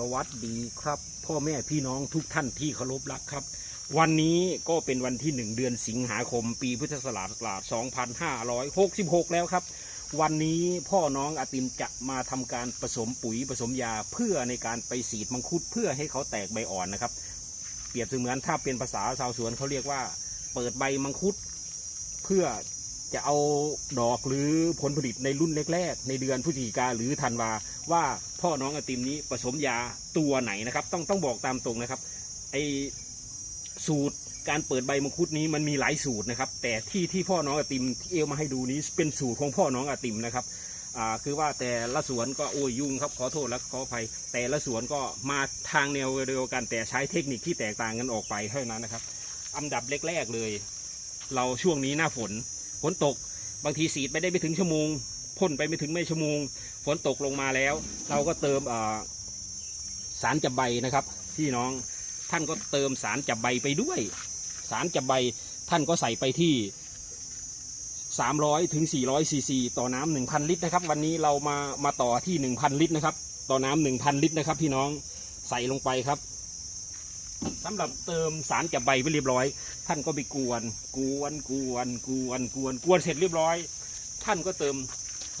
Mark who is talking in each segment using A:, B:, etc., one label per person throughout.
A: สวัสดีครับ พ่อแม่พี่น้องทุกท่านที่เคารพรักครับ วันนี้ก็เป็นวันที่หนึ่งเดือนสิงหาคม ปีพุทธศักราช 2566 แล้วครับ วันนี้พ่อน้องอาติมจะมาทำการผสมปุ๋ยผสมยาเพื่อในการไปสีดมังคุดเพื่อให้เขาแตกใบอ่อนนะครับ เปรียบเสมือนถ้าเป็นภาษาชาวสวนเขาเรียกว่า เปิดใบมังคุดเพื่อ จะเอาดอกหรือผลผลิตในรุ่นแรกๆ ในเดือนพฤศจิกาหรือธันวา ว่าพ่อน้องอติมนี้ผสมยาตัวไหนนะครับ ต้องต้องบอกตามตรงนะครับไอสูตรการเปิดใบมังคุดนี้มันมีหลายสูตรนะครับ แต่ที่ที่พ่อน้องอติมที่เอวมาให้ดูนี้เป็นสูตรของพ่อน้องอติมนะครับอ่าคือว่าแต่ละสวนก็โอ้ยยุ่งครับขอโทษและขออภัย แต่ละสวนก็มาทางแนวเดียวกันแต่ใช้เทคนิคที่แตกต่างกันออกไปเท่านั้นนะครับ อันดับแรกๆเลย เราช่วงนี้หน้าฝน ฝนตกบางทีสีดไปได้ไม่ถึงชั่วโมงพ่นไปไม่ถึงไม่ชั่วโมง ฝนตกลงมาแล้ว เราก็เติมสารจับใบนะครับพี่น้องท่านก็เติมสารจับใบไปด้วย สารจับใบท่านก็ใส่ไปที่ 300ถึง400ซีซีต่อน้ำ1,000 ลิตรนะครับ วันนี้เรามามาต่อที่ 1,000 ลิตรนะครับ ต่อน้ำ1,000 ลิตรนะครับ พี่น้องใส่ลงไปครับสำหรับเติมสารจับใบไปเรียบร้อย ท่านก็ไปกวน กวนกวนกวนกวนกวนเสร็จเรียบร้อย ท่านก็เติม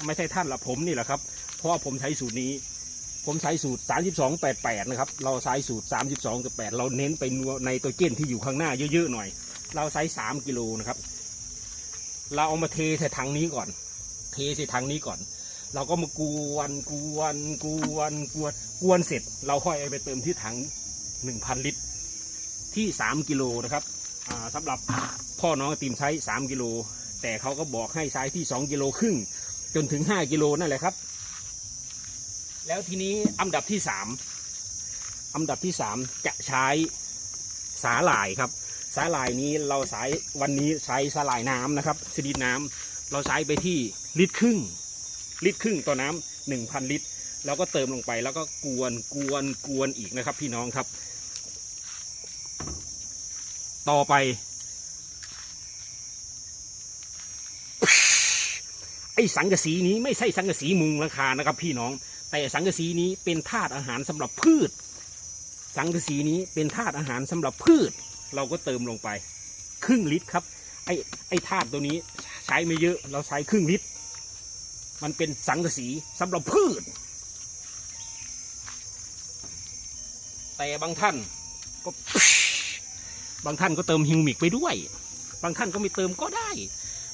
A: ไม่ใช่ท่านละผมนี่แหละครับ เพราะผมใช้สูตรนี้ ผมใช้สูตร 3288 นะครับ เราใช้สูตร 32.8เราเน้นไปนัวในตัวเจนที่อยู่ข้างหน้าเยอะๆหน่อย เราใช้3กิโลนะครับ เราเอามาเทใส่ถังนี้ก่อน เทใส่ถังนี้ก่อน เราก็มากวนกวนกวนกวนกวนเสร็จ เราค่อยเอาไปเติมที่ถัง 1,000 ลิตรที่ 3 กิโลนะครับ อ่าสำหรับพ่อน้องติมใช้ 3 กิโล แต่เขาก็บอกให้ใช้ที่ 2 กิโลครึ่ง จนถึง 5 กิโลนั่นแหละครับ แล้วทีนี้อันดับที่ 3 อันดับที่ 3 จะใช้สาหร่ายครับ สาหร่ายนี้เราใช้วันนี้ใช้สาหร่ายน้ำนะครับชนิดน้ำเราใช้ไปที่ลิตรครึ่ง ลิตรครึ่งต่อน้ำหนึ่งพันลิตร แล้วก็เติมลงไปแล้วก็กวนกวนกวนอีกนะครับ พี่น้องครับ ต่อไป ไอ้สังกะสีนี้ไม่ใช่สังกะสีมุงราคานะครับ พี่น้อง แต่สังกะสีนี้เป็นธาตุอาหารสำหรับพืช สังกะสีนี้เป็นธาตุอาหารสำหรับพืช เราก็เติมลงไป ครึ่งลิตรครับ ไอ้ไอ้ธาตุตัวนี้ใช้ไม่เยอะเราใช้ครึ่งลิตร มันเป็นสังกะสีสำหรับพืช แต่บางท่านก็ บางท่านก็เติมฮิวมิกไปด้วย บางท่านก็ไม่เติมก็ได้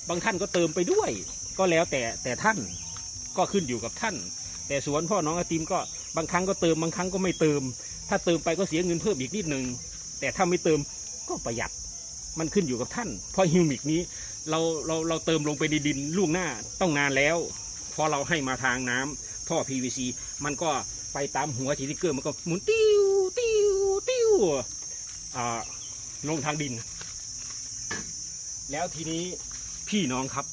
A: บางท่านก็เติมไปด้วย ก็แล้วแต่แต่ท่านก็ขึ้นอยู่กับท่าน แต่สวนพ่อน้องอาติมก็บางครั้งก็เติมบางครั้งก็ไม่เติม ถ้าเติมไปก็เสียเงินเพิ่มอีกนิดหนึ่งแต่ถ้าไม่เติมก็ประหยัดมันขึ้นอยู่กับท่าน เพราะฮิวมิกนี้เราเราเราเติมลงไปในดินล่วงหน้าต้องนานแล้ว พอเราให้มาทางน้ำท่อ PVC มันก็ไปตามหัวสติ๊กเกอร์มันก็หมุนติ้วติ้วติ้วอ่า ลงทางดิน แล้วทีนี้พี่น้องครับ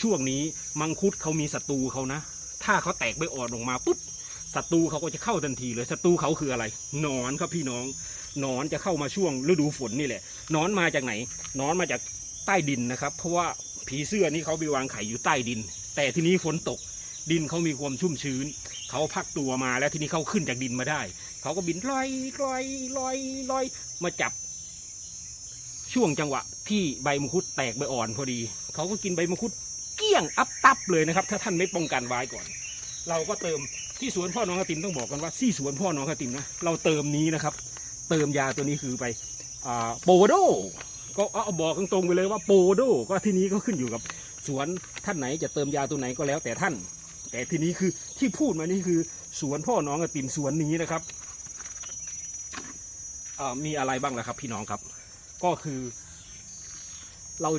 A: ช่วงนี้มังคุดเขามีศัตรูเขานะ ถ้าเขาแตกใบอ่อนออกมาปุ๊บศัตรูเขาก็จะเข้าทันทีเลยศัตรูเขาคืออะไรนอนครับพี่น้องนอนจะเข้ามาช่วงฤดูฝนนี่แหละนอนมาจากไหนนอนมาจากใต้ดินนะครับ เพราะว่าผีเสื้อนี่เขาไปวางไข่อยู่ใต้ดิน แต่ทีนี้ฝนตกดินเขามีความชุ่มชื้น เขาพักตัวมาแล้วทีนี้เขาขึ้นจากดินมาได้ เขาก็บินลอยลอยลอยลอยมาจับ ช่วงจังหวะที่ใบมังคุดแตกใบอ่อนพอดี เขาก็กินใบมังคุดเกี้ยงอับตับเลยนะครับ ถ้าท่านไม่ป้องกันไว้ก่อน เราก็เติมที่สวนพ่อน้องกระติมต้องบอกกันว่าที่สวนพ่อน้องกระติมนะเราเติมนี้นะครับ เติมยาตัวนี้คือไปโปโดก็เอาบอกตรงๆไปเลยว่าโปโดก็ที่นี้ก็ขึ้นอยู่กับสวนท่านไหนจะเติมยาตัวไหนก็แล้วแต่ท่าน แต่ทีนี้คือที่พูดมานี่คือสวนพ่อน้องกระติมสวนนี้นะครับมีอะไรบ้างล่ะครับ พี่น้องครับ ก็คือ เรา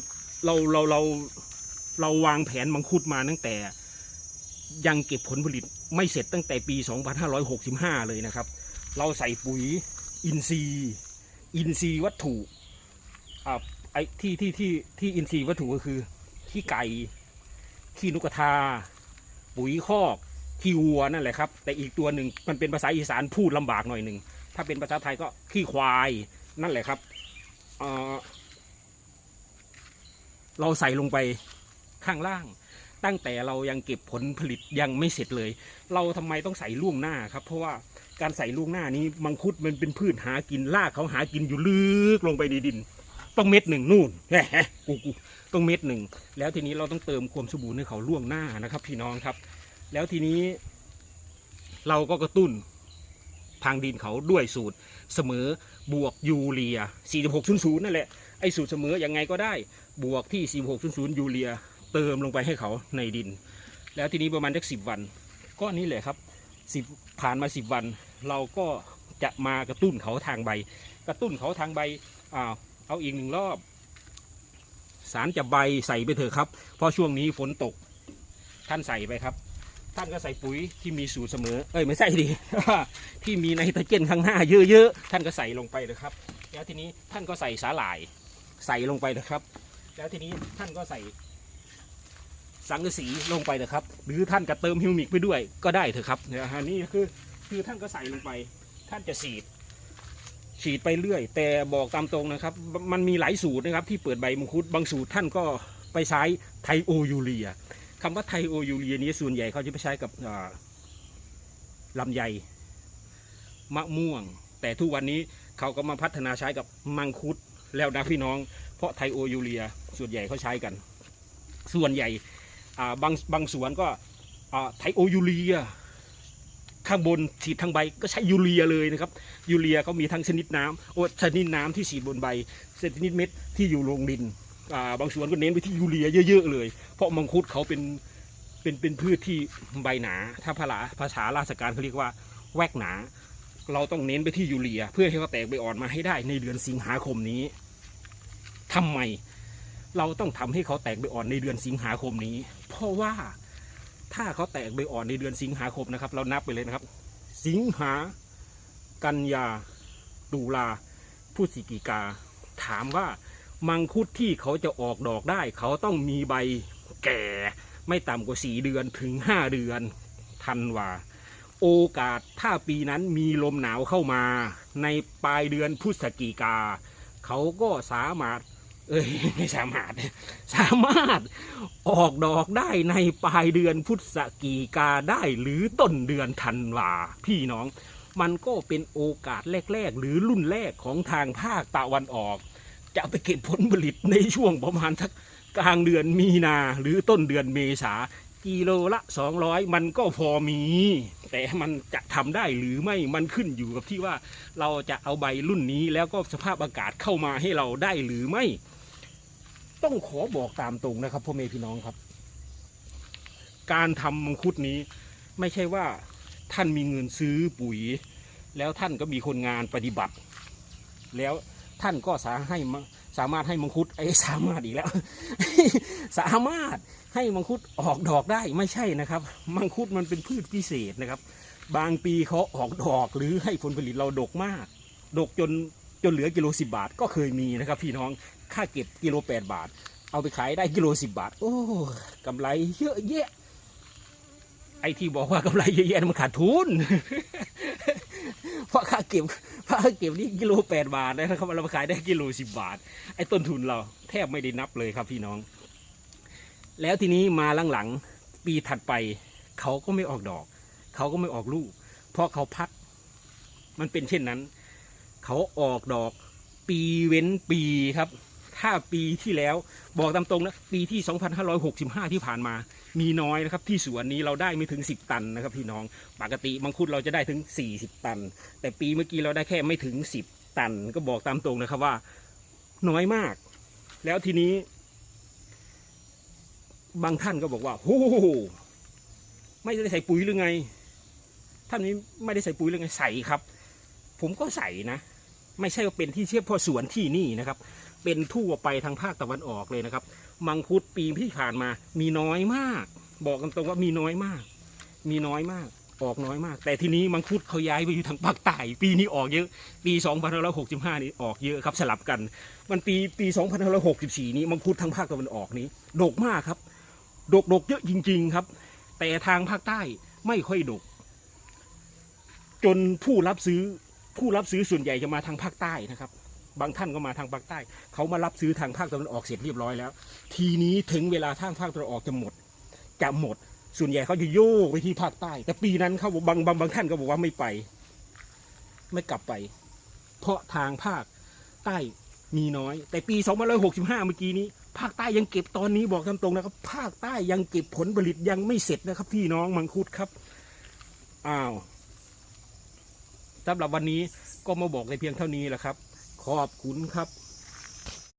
A: เราเราเราเราวางแผนมังคุดมาตั้งแต่ ยังเก็บผลผลิตไม่เสร็จตั้งแต่ปี 2565 เลยนะครับ เราใส่ปุ๋ยอินทรีย์อินทรีย์วัตถุอ่าไอ้ที่ที่ที่ที่อินทรีย์วัตถุก็คือขี้ไก่ขี้นกกระทา ปุ๋ยคอกขี้วัวนั่นแหละครับ แต่อีกตัวหนึ่งมันเป็นภาษาอีสานพูดลำบากหน่อยหนึ่งถ้าเป็นภาษาไทยก็ขี้ควายนั่นแหละครับ เราใส่ลงไปข้างล่าง ตั้งแต่เรายังเก็บผลผลิตยังไม่เสร็จเลย เราทำไมต้องใส่ล่วงหน้าครับ เพราะว่าการใส่ล่วงหน้านี้มังคุดมันเป็นพืชหากินรากเขาหากินอยู่ลึกลงไปในดิน ต้องเม็ดหนึ่งนู่นแหมกูกูต้องเม็ดหนึ่งแล้วทีนี้เราต้องเติมความสมบูรณ์ให้เขาล่วงหน้านะครับ พี่น้องครับ แล้วทีนี้ เราก็กระตุ้น ทางดินเขาด้วยสูตรเสมอบวกยูเรีย 4600 นั่นแหละ ไอ้สูตรเสมอยังไงก็ได้ บวกที่ 4600 ยูเรีย เติมลงไปให้เขาในดิน แล้วทีนี้ประมาณสักสิบวัน ก็นี่แหละครับสิบผ่านมาสิบวัน เราก็จะมากระตุ้นเขาทางใบ กระตุ้นเขาทางใบอ้าวเอาอีกหนึ่งรอบ สารจะใบใส่ไปเถอะครับ เพราะช่วงนี้ฝนตกท่านใส่ไปครับ ท่านก็ใส่ปุ๋ยที่มีสูตรเสมอ เอ้ยไม่ใช่ดิ ที่มีไนโตรเจนข้างหน้าเยอะๆ ท่านก็ใส่ลงไปเลยครับ แล้วทีนี้ท่านก็ใส่สาหร่าย ใส่ลงไปนะครับ แล้วทีนี้ท่านก็ใส่ สังกะสีลงไปนะครับ หรือท่านก็เติมฮิวมิกไปด้วยก็ได้เถอะครับเนี่ยฮะนี่คือคือท่านก็ใส่ลงไป ท่านจะฉีด ฉีดไปเรื่อย แต่บอกตามตรงนะครับ มันมีหลายสูตรนะครับ ที่เปิดใบมังคุดบางสูตรท่านก็ไปใช้ไทโอยูเรีย คำว่าไทโอยูเรียนี้ส่วนใหญ่เขาจะไปใช้กับอ่าลำไยมะม่วง แต่ทุกวันนี้เขาก็มาพัฒนาใช้กับมังคุดแล้วนะพี่น้อง เพราะไทโอยูเรียส่วนใหญ่เขาใช้กัน ส่วนใหญ่บางบางสวนก็ไทโอยูเรียข้างบนฉีดทางใบก็ใช้ยูเรียเลยนะครับยูเรียเขามีทั้งชนิดน้ำโอ้ชนิดน้ำที่ฉีดบนใบชนิดเม็ดที่อยู่ลงดิน บางสวนก็เน้นไปที่ยูเรียเยอะๆเลย เพราะมังคุดเขาเป็นเป็นเป็นพืชที่ใบหนา ถ้าภาษาภาษาราชการเขาเรียกว่าแวกหนา เราต้องเน้นไปที่ยูเรีย เพื่อให้เขาแตกใบอ่อนมาให้ได้ในเดือนสิงหาคมนี้ทำไมเราต้องทำให้เขาแตกใบอ่อนในเดือนสิงหาคมนี้ เพราะว่าถ้าเขาแตกใบอ่อนในเดือนสิงหาคมนะครับ เรานับไปเลยนะครับ สิงหา กันยาตุลาพฤศจิกาถามว่า มังคุดที่เขาจะออกดอกได้ เขาต้องมีใบแก่ไม่ต่ำกว่าสี่เดือนถึงห้าเดือนธันวาโอกาสถ้าปีนั้นมีลมหนาวเข้ามา ในปลายเดือนพฤศจิกา เขาก็สามารถ เอ้ยไม่สามารถ สามารถออกดอกได้ในปลายเดือนพฤศจิกาได้หรือต้นเดือนธันวาพี่น้อง มันก็เป็นโอกาสแรก ๆ หรือรุ่นแรกของทางภาคตะวันออก จะไปเก็บผลผลิตในช่วงประมาณสักกลางเดือนมีนาหรือต้นเดือนเมษากิโลละ 200 มันก็พอมี แต่มันจะทำได้หรือไม่มันขึ้นอยู่กับที่ว่าเราจะเอาใบรุ่นนี้แล้วก็สภาพอากาศเข้ามาให้เราได้หรือไม่ ต้องขอบอกตามตรงนะครับพ่อแม่พี่น้องครับ การทำมังคุดนี้ ไม่ใช่ว่าท่านมีเงินซื้อปุ๋ย แล้วท่านก็มีคนงานปฏิบัติ แล้ว ท่านก็สาให้มะสามารถให้มังคุดไอ้สามารถอีกแล้ว สามารถให้มังคุดออกดอกได้ไม่ใช่นะครับ มังคุดมันเป็นพืชพิเศษนะครับ บางปีเขาออกดอกหรือให้ผลผลิตเราดกมาก ดกจนจนเหลือกิโลสิบาทก็เคยมีนะครับ พี่น้องค่าเก็บกิโลแปดบาท เอาไปขายได้กิโลสิบาท โอ้กำไรเยอะแยะไอ้ที่บอกว่ากำไรเยอะแยะมันขาดทุน เพราะค่าเก็บค่าเก็บนี่กิโลแปดบาทนะครับเราไปขายได้กิโลสิบบาท ไอ้ต้นทุนเราแทบไม่ได้นับเลยครับพี่น้อง แล้วทีนี้มาหลังๆปีถัดไปเขาก็ไม่ออกดอก เขาก็ไม่ออกลูก เพราะเขาพัก มันเป็นเช่นนั้น เขาออกดอกปีเว้นปีครับ ถ้าปีที่แล้วบอกตามตรงนะปีที่ 2565 ที่ผ่านมา มีน้อยนะครับ ที่สวนนี้เราได้ไม่ถึง 10 ตันนะครับพี่น้องปกติมังคุดเราจะได้ถึง 40 ตัน แต่ปีเมื่อกี้เราได้แค่ไม่ถึง 10 ตัน ก็บอกตามตรงนะครับว่า น้อยมาก แล้วทีนี้ บางท่านก็บอกว่าโอ้โหไม่ได้ใส่ปุ๋ยหรือไง ท่านนี้ไม่ได้ใส่ปุ๋ยหรือไงใส่ครับ ผมก็ใส่นะ ไม่ใช่ว่าเป็นที่เฉพาะสวนที่นี่นะครับ เป็นทั่วไปทางภาคตะวันออกเลยนะครับ มังคุดปีที่ผ่านมา มีน้อยมาก บอกกันตรงว่ามีน้อยมาก มีน้อยมาก ออกน้อยมาก แต่ทีนี้มังคุดเขาย้ายไปอยู่ทางภาคใต้ปีนี้ออกเยอะ ปี2565 นี้ออกเยอะครับสลับกัน มันปีปี2564 นี้มังคุดทางภาคตะวันออกนี้ดกมากครับ ดกดกเยอะจริง ๆครับ แต่ทางภาคใต้ไม่ค่อยดก จนผู้รับซื้อผู้รับซื้อส่วนใหญ่จะมาทางภาคใต้นะครับ บางท่านก็มาทางภาคใต้ เขามารับซื้อทางภาคตะวันออกเสร็จเรียบร้อยแล้ว ทีนี้ถึงเวลาทางภาคตะวันออกจะหมดจะหมด ส่วนใหญ่เขาจะโยกไปที่ภาคใต้ แต่ปีนั้นเขาบอกบางบางบางท่านก็บอกว่าไม่ไป ไม่กลับไป เพราะทางภาคใต้มีน้อย แต่ปี2565 เมื่อกี้นี้ ภาคใต้ยังเก็บตอนนี้บอกตามตรงนะครับ ภาคใต้ยังเก็บผลผลิตยังไม่เสร็จนะครับ พี่น้องมังคุดครับอ้าวสำหรับวันนี้ก็มาบอกในเพียงเท่านี้แหละครับ ขอบคุณครับ